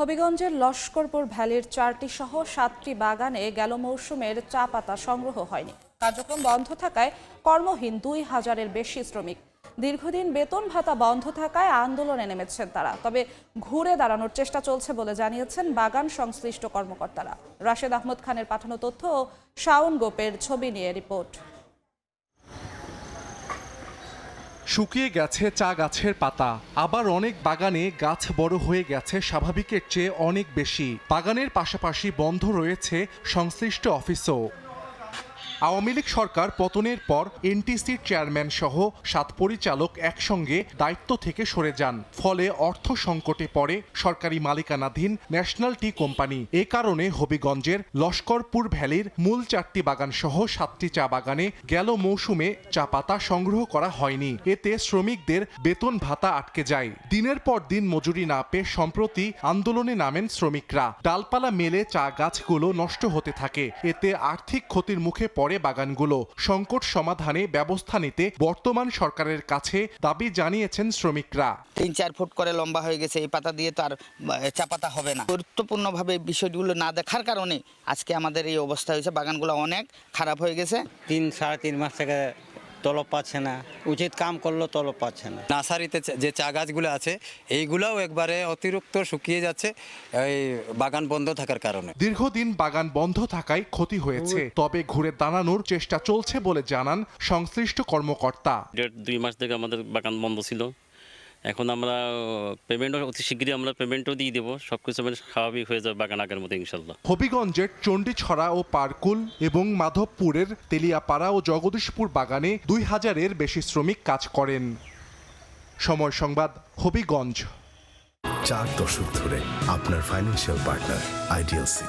হবিগঞ্জের লস্করপুর ভ্যালির চারটি সহ সাতটি বাগানে গেল মৌসুমের চা পাতা সংগ্রহ হয়নি। কার্যক্রম বন্ধ থাকায় কর্মহীন দুই হাজারের বেশি শ্রমিক। দীর্ঘদিন বেতন ভাতা বন্ধ থাকায় আন্দোলনে নেমেছেন তারা, তবে ঘুরে দাঁড়ানোর চেষ্টা চলছে বলে জানিয়েছেন বাগান সংশ্লিষ্ট কর্মকর্তারা। রাশেদ আহমদ খানের পাঠানো তথ্য ও শাওন গোপের ছবি নিয়ে রিপোর্ট। শুকিয়ে গেছে চা গাছের পাতা। আবার অনেক বাগানে গাছ বড় হয়ে গেছে, স্বাভাবিকের চেয়ে অনেক বেশি। বাগানের পাশাপাশি বন্ধ রয়েছে সংশ্লিষ্ট অফিসও। আওয়ামী লীগ সরকার পতনের পর এনটিসির চেয়ারম্যান সহ সাত পরিচালক একসঙ্গে দায়িত্ব থেকে সরে যান। ফলে অর্থ সংকটে পড়ে সরকারি মালিকানাধীন ন্যাশনাল টি কোম্পানি। এ কারণে হবিগঞ্জের লস্করপুর ভ্যালির মূল চারটি বাগান সহ সাতটি চা বাগানে গেল মৌসুমে চা পাতা সংগ্রহ করা হয়নি। এতে শ্রমিকদের বেতন ভাতা আটকে যায়। দিনের পর দিন মজুরি না পেয়ে সম্প্রতি আন্দোলনে নামেন শ্রমিকরা। ডালপালা মেলে চা গাছগুলো নষ্ট হতে থাকে। এতে আর্থিক ক্ষতির মুখে পড়ে বাগানগুলো। সংকট সমাধানে ব্যবস্থা নিতে বর্তমান সরকারের কাছে দাবি জানিয়েছেন শ্রমিকরা। তিন চার ফুট করে লম্বা হয়ে গেছে এই পাতা দিয়ে তো আর চাপাতা হবে না। গুরুত্বপূর্ণভাবে বিষয়গুলো না দেখার কারণে আজকে আমাদের এই অবস্থা হয়েছে বাগানগুলো অনেক খারাপ হয়ে গেছে। তিন সাড়ে তিন মাস থেকে তলব পাচ্ছে না। উচিত কাম করলেও তলব পাচ্ছে না। নার্সারিতে যে চা গাছগুলো আছে এইগুলাও একবারে অতিরিক্ত শুকিয়ে যাচ্ছে এই বাগান বন্ধ থাকার কারণে। দীর্ঘদিন বাগান বন্ধ থাকায় ক্ষতি হয়েছে তবে ঘুরে দাঁড়ানোর চেষ্টা চলছে বলে জানান সংশ্লিষ্ট কর্মকর্তা। দেড় দুই মাস থেকে আমাদের বাগান বন্ধ ছিল। এখন আমরা পেমেন্টও অতি শীঘ্রই আমরা পেমেন্টও দিয়ে দেবো। সব কিছু মানে স্বাভাবিক হয়ে যাবে বাগান আগের মতো ইনশাল্লাহ। হবিগঞ্জের চণ্ডীছড়া ও পারকুল এবং মাধবপুরের তেলিয়াপাড়া ও জগদীশপুর বাগানে দুই হাজারের বেশি শ্রমিক কাজ করেন। সময় সংবাদ হবিগঞ্জ। চার দশক ধরে আপনার ফাইন্যান্সিয়াল পার্টনার আইডিএলসি